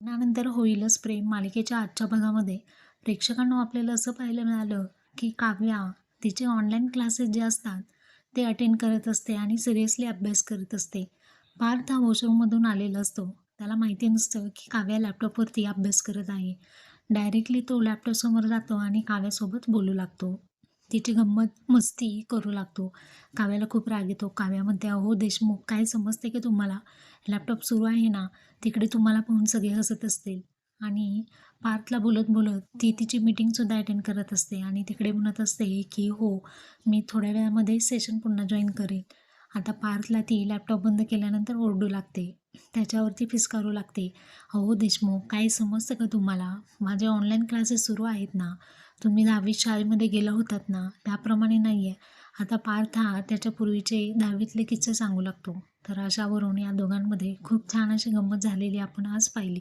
त्यानंतर होईलच प्रेम. मालिकेच्या आजच्या भागामध्ये प्रेक्षकांना आपल्याला असं पाहायला मिळालं की काव्या तिचे ऑनलाईन क्लासेस जे असतात ते अटेंड करत असते आणि सिरियसली अभ्यास करत असते. पार्थ हा वॉशरूममधून आलेला असतो. त्याला माहिती नसतं की काव्या लॅपटॉपवरती अभ्यास करत आहे. डायरेक्टली तो लॅपटॉपसमोर जातो आणि काव्यासोबत बोलू लागतो. तिची गंमत मस्ती करू लागतो. काव्याला खूप राग येतो. काव्या म्हणते अहो देशमुख काय समजते की तुम्हाला? लॅपटॉप सुरू आहे ना तिकडे तुम्हाला पाहून सगळे हसत असतील. आणि पार्थला बोलत बोलत ती तिची मीटिंगसुद्धा अटेंड करत असते आणि तिकडे म्हणत असते की हो मी थोड्या वेळामध्ये सेशन पुन्हा जॉईन करेन. आता पार्थला ती लॅपटॉप बंद केल्यानंतर ओरडू लागते. त्याच्यावरती फिसकारू लागते. अहो देशमुख काय समजतं का तुम्हाला? माझे ऑनलाईन क्लासेस सुरू आहेत ना. तुम्ही दहावीत शाळेमध्ये गेला होतात ना. त्याप्रमाणे नाही आहे आता पार्थ हा त्याच्या पूर्वीचे दहावीतले किस्से सांगू लागतो. तर अशावरून या दोघांमध्ये खूप छान अशी गंमत झालेली आपण आज पाहिली.